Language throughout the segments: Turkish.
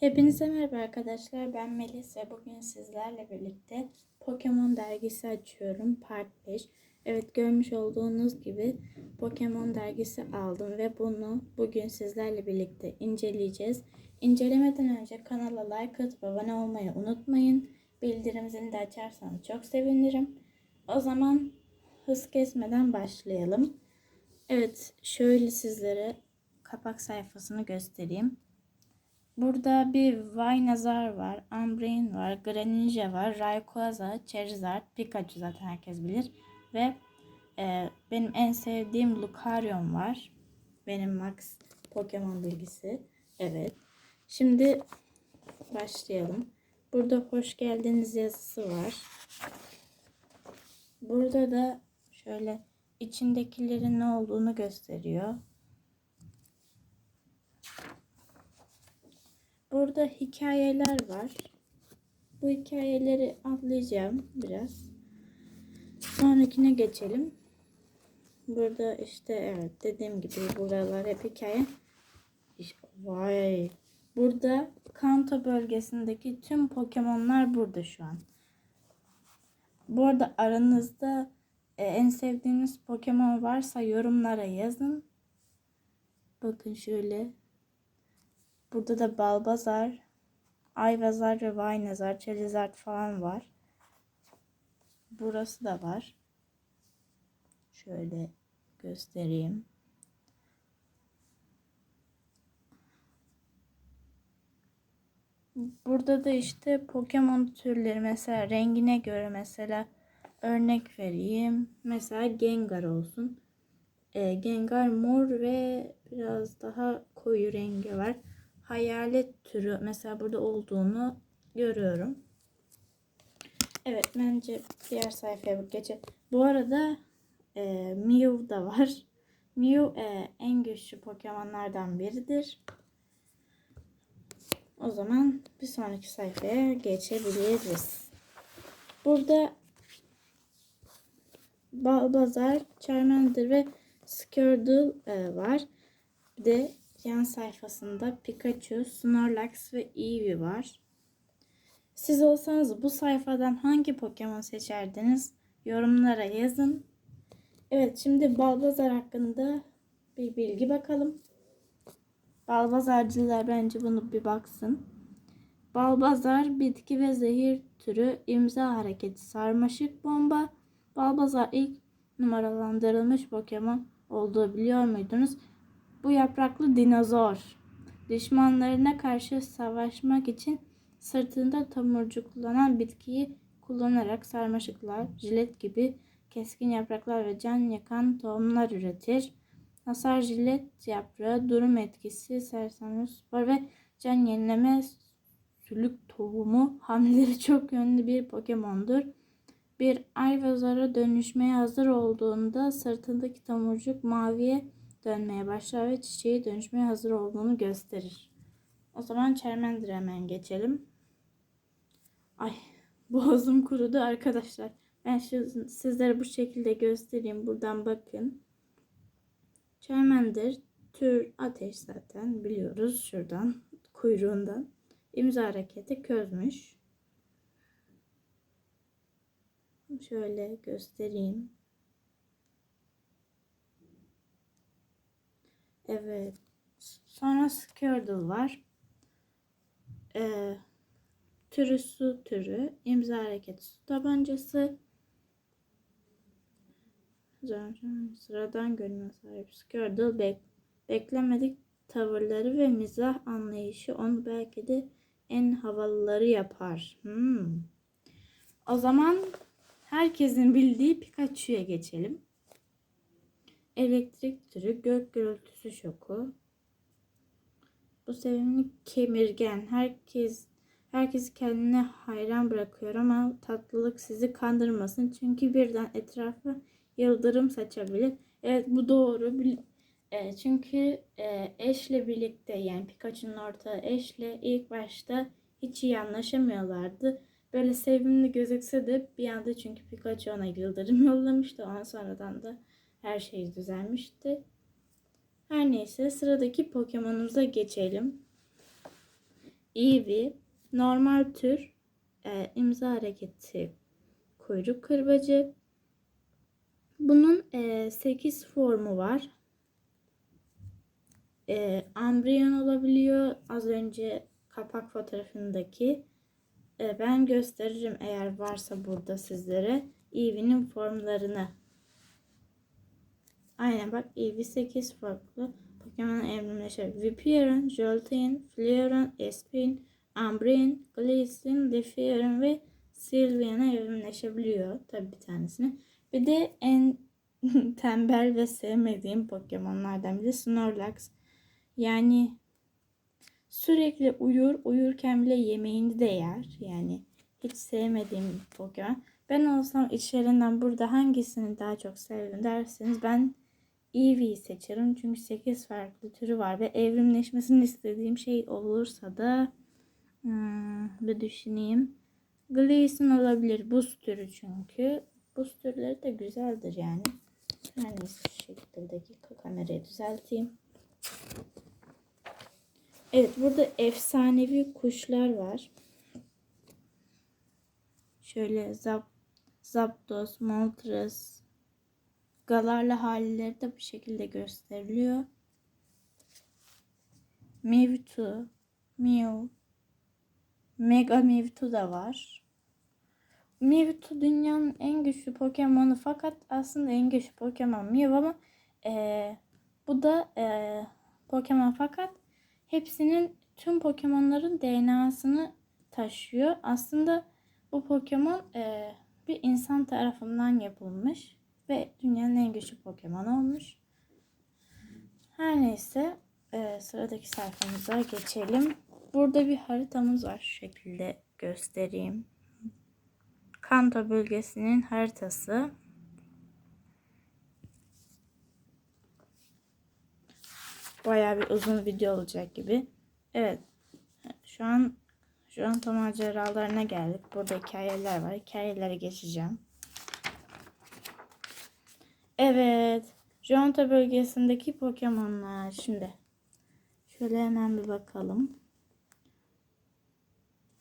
Hepinize merhaba arkadaşlar. Ben Melis ve bugün sizlerle birlikte Pokemon dergisi açıyorum. Part 5. Evet görmüş olduğunuz gibi Pokemon dergisi aldım ve bunu bugün sizlerle birlikte inceleyeceğiz. İncelemeden önce kanala like atıp abone olmayı unutmayın. Bildirim zilini de açarsanız çok sevinirim. O zaman hız kesmeden başlayalım. Evet şöyle sizlere kapak sayfasını göstereyim. Burada bir Vaynazar var, Umbreon var, Greninja var, Rayquaza, Charizard, Pikachu zaten herkes bilir. Ve e, benim en sevdiğim Lucario var. Benim Max Pokemon bilgisi. Evet. Şimdi başlayalım. Burada hoş geldiniz yazısı var. Burada da şöyle içindekilerin ne olduğunu gösteriyor. Burada hikayeler var. Bu hikayeleri atlayacağım biraz. Sonrakine geçelim. Burada işte evet dediğim gibi buralar hep hikaye. Vay. Burada Kanto bölgesindeki tüm Pokemon'lar burada şu an. Bu arada aranızda e, en sevdiğiniz Pokemon varsa yorumlara yazın. Bakın şöyle Burada da Balbazar, Ayvazar ve Vaynazar, Charizard falan var. Burası da var. Şöyle göstereyim. Burada da işte Pokemon türleri mesela rengine göre mesela örnek vereyim. Mesela Gengar olsun. E, Gengar mor ve biraz daha koyu rengi var hayalet türü mesela burada olduğunu görüyorum. Evet bence diğer sayfaya geçelim. Bu arada e, Mew da var. Mew e, en güçlü Pokemon'lardan biridir. O zaman bir sonraki sayfaya geçebiliriz. Burada Balbazar, Charmander ve Squirtle e, var. Bir de yan sayfasında Pikachu, Snorlax ve Eevee var. Siz olsanız bu sayfadan hangi Pokemon seçerdiniz? Yorumlara yazın. Evet şimdi Balbazar hakkında bir bilgi bakalım. Balbazarcılar bence bunu bir baksın. Balbazar bitki ve zehir türü imza hareketi sarmaşık bomba. Balbazar ilk numaralandırılmış Pokemon olduğu biliyor muydunuz? Bu yapraklı dinozor düşmanlarına karşı savaşmak için sırtında tomurcuklanan bitkiyi kullanarak sarmaşıklar, jilet gibi keskin yapraklar ve can yakan tohumlar üretir. Hasar jilet yaprağı, durum etkisi, sersemli spor ve can yenileme sülük tohumu hamleleri çok yönlü bir Pokemon'dur. Bir Ayvazar'a dönüşmeye hazır olduğunda sırtındaki tomurcuk maviye dönmeye başlar ve çiçeği dönüşmeye hazır olduğunu gösterir. O zaman Charmander'a hemen geçelim. Ay boğazım kurudu arkadaşlar. Ben şu, sizlere bu şekilde göstereyim. Buradan bakın. Charmander tür ateş zaten biliyoruz şuradan kuyruğundan. İmza hareketi közmüş. Şöyle göstereyim. Evet. Sonra Squirtle var. Ee, türü su türü. imza hareketi su tabancası. Sıradan görünme sahip Squirtle bek beklemedik tavırları ve mizah anlayışı onu belki de en havalıları yapar. Hmm. O zaman herkesin bildiği Pikachu'ya geçelim. Elektrik türü, gök gürültüsü şoku. Bu sevimli kemirgen. Herkes herkes kendine hayran bırakıyor ama tatlılık sizi kandırmasın. Çünkü birden etrafa yıldırım saçabilir. Evet bu doğru. E, çünkü e, eşle birlikte yani Pikachu'nun ortağı eşle ilk başta hiç iyi anlaşamıyorlardı. Böyle sevimli gözükse de bir anda çünkü Pikachu ona yıldırım yollamıştı. Ondan sonradan da her şey düzelmişti. Her neyse sıradaki Pokemon'umuza geçelim. Eevee, normal tür, e, imza hareketi, kuyruk kırbacı. Bunun 8 formu var. E, Ambrion olabiliyor. Az önce kapak fotoğrafındaki. E, ben gösteririm eğer varsa burada sizlere. Eevee'nin formlarını. Aynen bak Eevee 8 farklı Pokemon evrimleşir. Vaporeon, Jolteon, Flareon, Espin, Umbreon, Glaceon, Leafeon ve Sylveon'a evrimleşebiliyor. Tabi bir tanesini. Bir de en tembel ve sevmediğim Pokemon'lardan biri Snorlax. Yani sürekli uyur, uyurken bile yemeğini de yer. Yani hiç sevmediğim bir Pokemon. Ben olsam içlerinden burada hangisini daha çok sevdim derseniz ben Eevee'yi seçerim. Çünkü 8 farklı türü var ve evrimleşmesini istediğim şey olursa da hmm, bir düşüneyim. Glaceon olabilir. Buz türü çünkü. Buz türleri de güzeldir yani. Neyse şu şekilde dakika kamerayı düzelteyim. Evet burada efsanevi kuşlar var. Şöyle Zap, Zapdos, Moltres, Galarlı halleri de bu şekilde gösteriliyor. Mewtwo, Mew, Mega Mewtwo da var. Mewtwo dünyanın en güçlü Pokemon'u fakat aslında en güçlü Pokemon Mew ama ee, bu da ee, Pokemon fakat hepsinin tüm Pokemon'ların DNA'sını taşıyor. Aslında bu Pokemon ee, bir insan tarafından yapılmış ve dünyanın en güçlü Pokemon olmuş. Her neyse e, sıradaki sayfamıza geçelim. Burada bir haritamız var. Şu şekilde göstereyim. Kanto bölgesinin haritası. Bayağı bir uzun video olacak gibi. Evet. Şu an şu an tam maceralarına geldik. Burada hikayeler var. Hikayelere geçeceğim. Evet. Johto bölgesindeki Pokemon'lar. Şimdi şöyle hemen bir bakalım.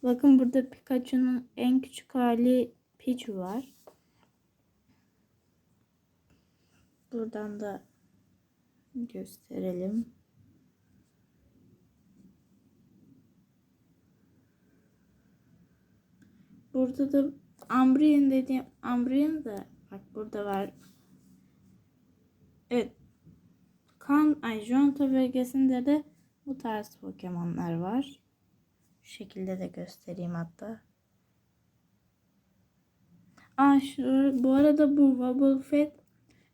Bakın burada Pikachu'nun en küçük hali Pichu var. Buradan da gösterelim. Burada da Umbreon dediğim Umbreon da bak burada var. Evet. Kan ay bölgesinde de bu tarz Pokemon'lar var. Şu şekilde de göstereyim hatta. Aa, şu, bu arada bu Wobbuffet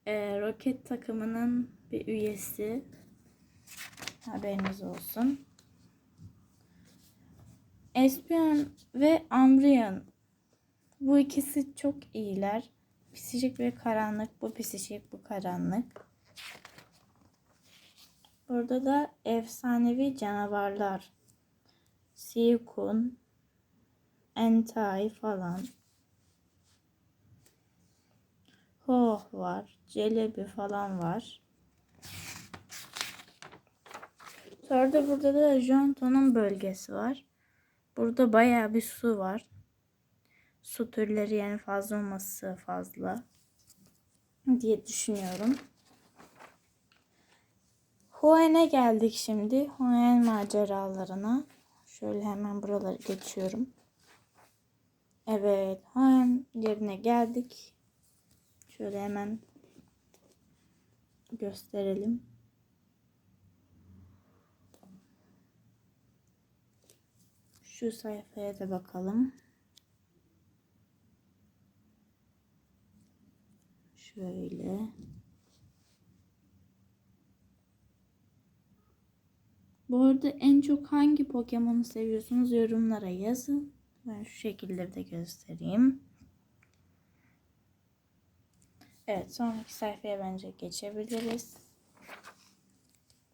e, roket takımının bir üyesi. Haberiniz olsun. Espion ve Umbreon. Bu ikisi çok iyiler. Pisicik ve karanlık. Bu pisicik, bu karanlık. Burada da efsanevi canavarlar. Siyukun, Entei falan. Hoh var. Celebi falan var. Sonra da burada da Jonto'nun bölgesi var. Burada bayağı bir su var su türleri yani fazla olması fazla diye düşünüyorum. Huen'e geldik şimdi. Huen maceralarına. Şöyle hemen buraları geçiyorum. Evet. Huen yerine geldik. Şöyle hemen gösterelim. Şu sayfaya da bakalım. Şöyle. Bu arada en çok hangi Pokemon'u seviyorsunuz yorumlara yazın. Ben şu şekilde de göstereyim. Evet sonraki sayfaya bence geçebiliriz.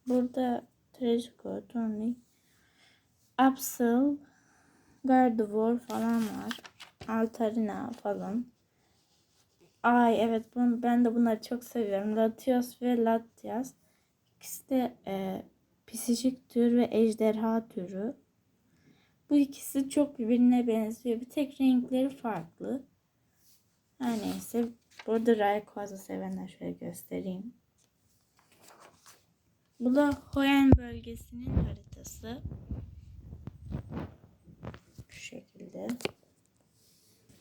Burada Trejico, Tony, Absol, Gardevoir falan var. Altarina falan. Ay evet bunu, ben de bunları çok seviyorum. Latios ve Latias. İkisi de e, pisicik tür ve ejderha türü. Bu ikisi çok birbirine benziyor. Bir tek renkleri farklı. Her neyse. Burada Rayquaza sevenler şöyle göstereyim. Bu da Hoenn bölgesinin haritası. Şu şekilde.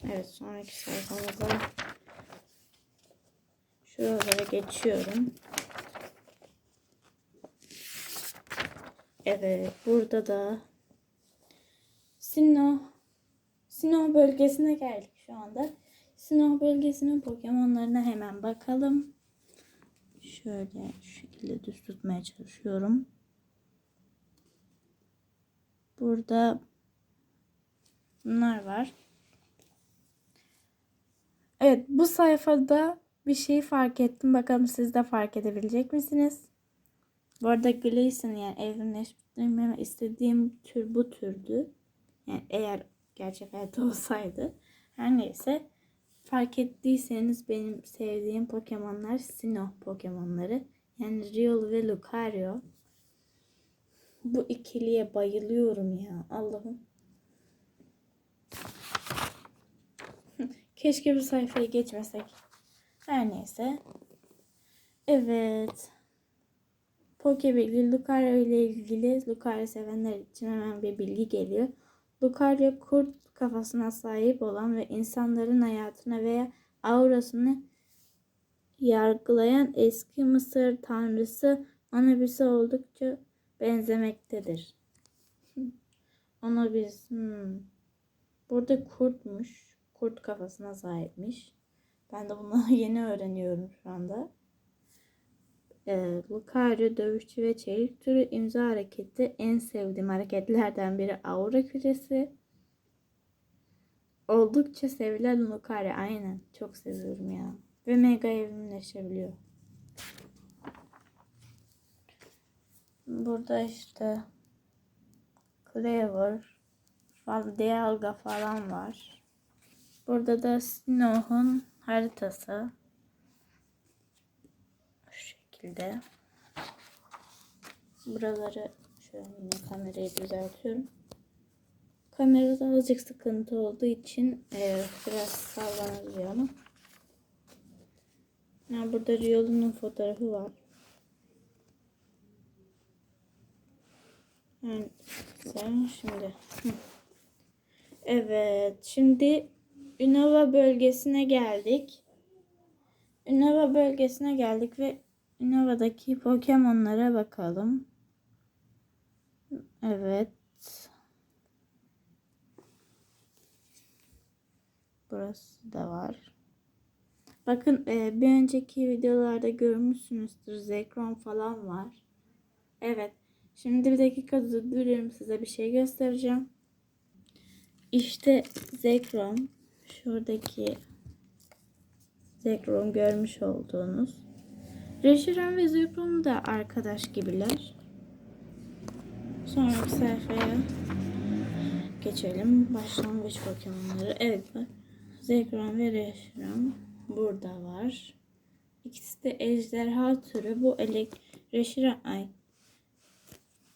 Evet sonraki sayfamıza şuralara geçiyorum. Evet burada da Sinnoh Sinnoh bölgesine geldik şu anda. Sinnoh bölgesinin Pokemon'larına hemen bakalım. Şöyle şu şekilde düz tutmaya çalışıyorum. Burada bunlar var. Evet bu sayfada bir şey fark ettim. Bakalım siz de fark edebilecek misiniz? Bu arada Gleason yani evrimleştirmemi istediğim tür bu türdü. Yani eğer gerçek hayatta olsaydı. Her neyse fark ettiyseniz benim sevdiğim Pokemon'lar Sinnoh Pokemon'ları. Yani Riol ve Lucario. Bu ikiliye bayılıyorum ya. Allah'ım. Keşke bu sayfayı geçmesek. Her neyse. Evet. Pokebilgi Lucario ile ilgili Lucario sevenler için hemen bir bilgi geliyor. Lucario kurt kafasına sahip olan ve insanların hayatına veya aurasını yargılayan eski Mısır tanrısı Anubis'e oldukça benzemektedir. Anubis hmm. burada kurtmuş. Kurt kafasına sahipmiş. Ben de bunu yeni öğreniyorum şu anda. Ee, Lucario dövüşçü ve çelik türü imza hareketi en sevdiğim hareketlerden biri aura küresi. Oldukça sevilen Lucario aynen çok seviyorum ya. Ve mega evrimleşebiliyor. Burada işte Cleaver Dialga falan var. Burada da Sinnoh'un haritası. Şu şekilde. Buraları şöyle kamerayı düzeltiyorum. Kamerada azıcık sıkıntı olduğu için e, biraz sallanabiliyor ama. Yani burada Riolu'nun fotoğrafı var. Yani şimdi. Evet. Şimdi Unova bölgesine geldik. Unova bölgesine geldik ve Unova'daki Pokemon'lara bakalım. Evet. Burası da var. Bakın e, bir önceki videolarda görmüşsünüzdür. Zekrom falan var. Evet. Şimdi bir dakika duruyorum size bir şey göstereceğim. İşte Zekrom. Şuradaki Zekrom görmüş olduğunuz. Reshiram ve Zekrom da arkadaş gibiler. Sonraki sayfaya geçelim. Başlangıç Pokemon'ları. Evet bak. Zekrom ve Reshiram burada var. İkisi de ejderha türü. Bu elek Reshiram ay.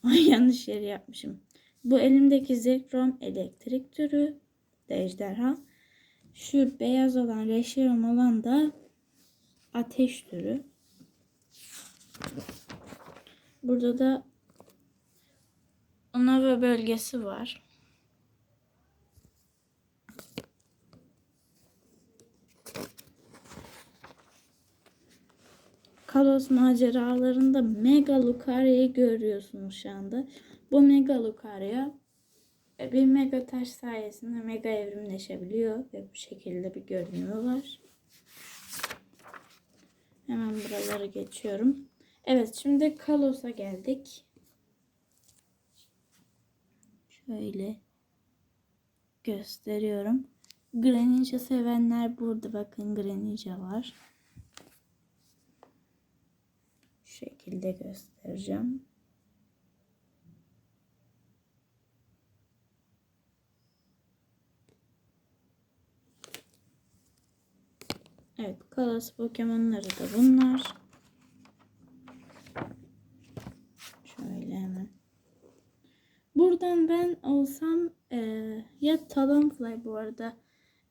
Ay yanlış yeri yapmışım. Bu elimdeki Zekrom elektrik türü de ejderha. Şu beyaz olan Reshiram olan da ateş türü. Burada da Unova bölgesi var. Kalos maceralarında Mega Lucaria'yı görüyorsunuz şu anda. Bu Mega Lucaria bir mega taş sayesinde mega evrimleşebiliyor ve bu şekilde bir görünümü var. Hemen buraları geçiyorum. Evet şimdi Kalos'a geldik. Şöyle gösteriyorum. Greninja sevenler burada bakın Greninja var. Şu şekilde göstereceğim. Evet, Kalas Pokemon'ları da bunlar. Şöyle hemen. Burada buradan ben olsam eee, ya Talonfly bu arada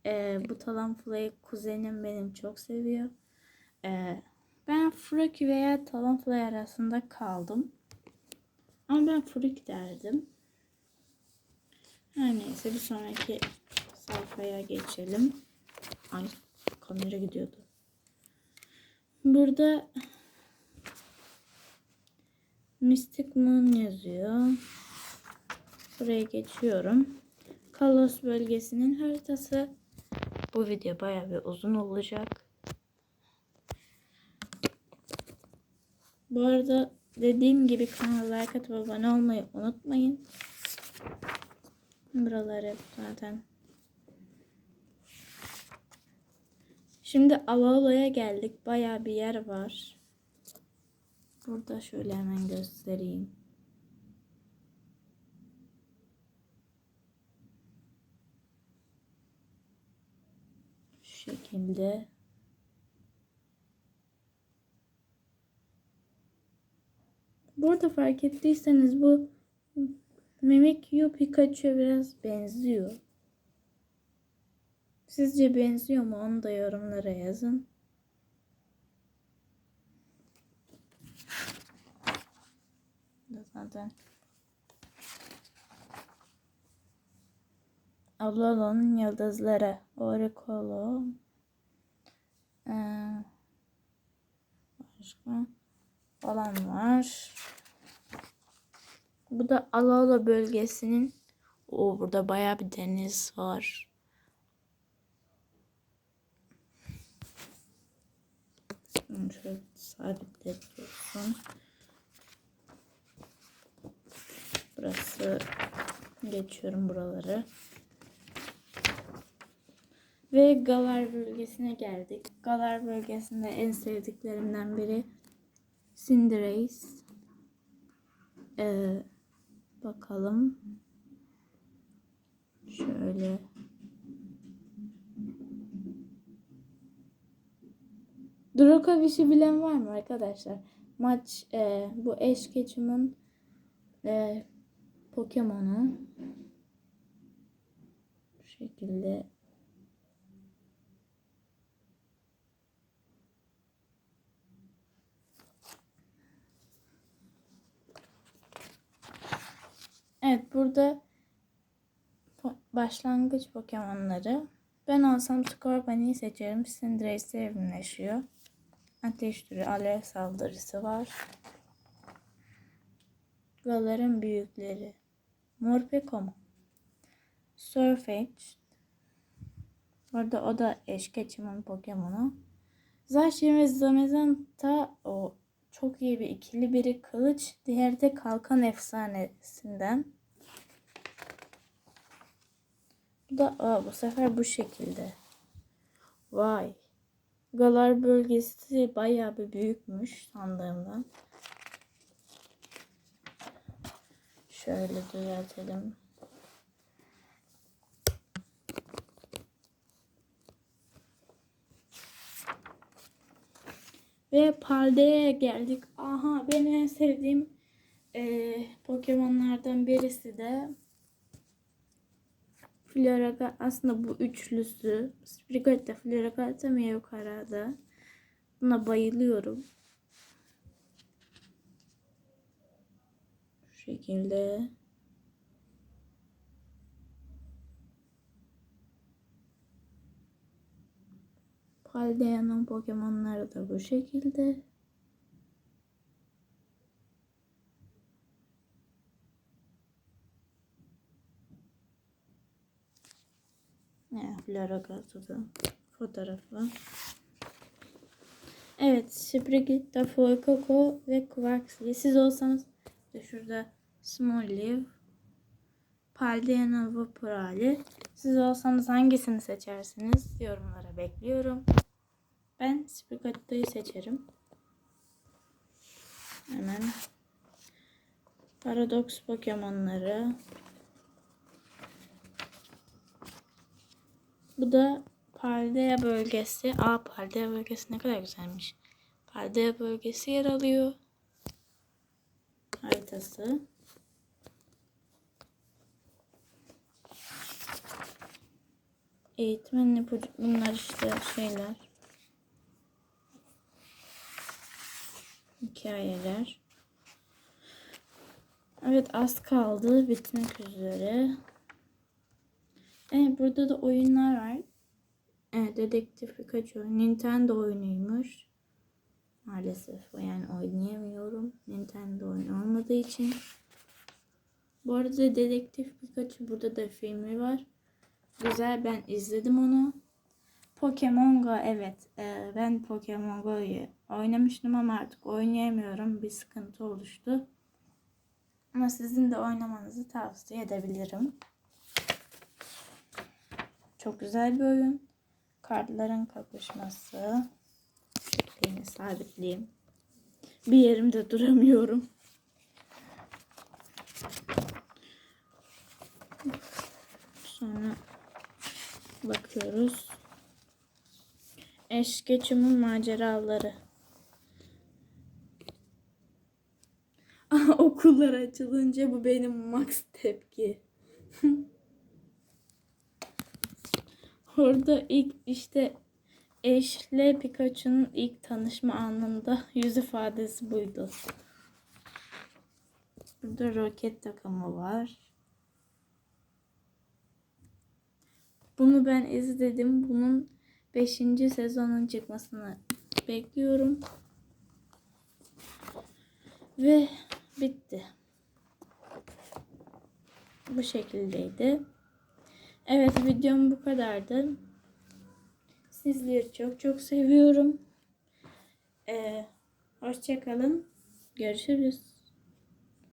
eee, bu Talonfly'ı kuzenim benim çok seviyor. Eee, ben Froki veya Talonfly arasında kaldım. Ama ben Freak derdim. Her neyse bir sonraki sayfaya geçelim. Ay kamera gidiyordu. Burada Mystic Moon yazıyor. Buraya geçiyorum. Kalos bölgesinin haritası. Bu video bayağı bir uzun olacak. Bu arada dediğim gibi kanala like atıp abone olmayı unutmayın. Buraları zaten. Şimdi Alaola'ya geldik. Bayağı bir yer var. Burada şöyle hemen göstereyim. Şu şekilde. Burada fark ettiyseniz bu Mimikyu Pikachu'ya biraz benziyor. Sizce benziyor mu? Onu da yorumlara yazın. Zaten Ablalo'nun yıldızları Oricolo ee, başka falan var. Bu da Alala bölgesinin o burada bayağı bir deniz var. Şunu şöyle sabitletiyorsun. Burası geçiyorum buraları. Ve Galar bölgesine geldik. Galar bölgesinde en sevdiklerimden biri Cinderace. Ee, bakalım. Şöyle. Drogovic'i bilen var mı arkadaşlar? Maç e, bu eş geçimin e, Pokemon'u bu şekilde Evet burada po- başlangıç Pokemon'ları. Ben olsam Scorbunny'i seçerim. Cinderace evrimleşiyor. Ateş türü, alev saldırısı var. Gaların büyükleri. Morpeko mu? Surfetch. Orada o da eşkeçimin Pokemon'u. Zacian ve Zamazenta o çok iyi bir ikili. Biri kılıç, diğeri de kalkan efsanesinden. Bu da aa, bu sefer bu şekilde. Vay. Galar bölgesi bayağı bir büyükmüş sandığımdan. Şöyle düzeltelim. Ve Palde'ye geldik. Aha benim en sevdiğim eee Pokemon'lardan birisi de Floraka aslında bu üçlüsü. Sprigatita, Floraka, Meowcara'da. Buna bayılıyorum. Şu şekilde. Paldea'nın Pokemon'ları da bu şekilde. Ne Floragato'da fotoğrafı. Evet, Sprigitta, Fuecoco ve Quaxley. Siz olsanız de şurada Smoliv, Paldeana Vaporali. Siz olsanız hangisini seçersiniz? Yorumlara bekliyorum. Ben Sprigatta'yı seçerim. Hemen Paradox Pokemon'ları. Bu da Pardea bölgesi. Aa Pardea bölgesi ne kadar güzelmiş. Pardea bölgesi yer alıyor. Haritası. Eğitmen bunlar işte şeyler. Hikayeler. Evet az kaldı bitmek üzere. Evet burada da oyunlar var. Evet Dedektif Pikachu Nintendo oyunuymuş. Maalesef yani oynayamıyorum. Nintendo oyunu olmadığı için. Bu arada Dedektif Pikachu burada da filmi var. Güzel ben izledim onu. Pokemon Go evet e, ben Pokemon Go'yu oynamıştım ama artık oynayamıyorum. Bir sıkıntı oluştu. Ama sizin de oynamanızı tavsiye edebilirim. Çok güzel bir oyun. Kartların kapışması. Şeklini sabitleyeyim. Bir yerimde duramıyorum. Sonra bakıyoruz. Eş geçimin maceraları. Okullar açılınca bu benim max tepki. Orada ilk işte eşle Pikachu'nun ilk tanışma anında yüz ifadesi buydu. Burada roket takımı var. Bunu ben izledim. Bunun 5. sezonun çıkmasını bekliyorum. Ve bitti. Bu şekildeydi. Evet videom bu kadardı. Sizleri çok çok seviyorum. Ee, hoşçakalın. Görüşürüz.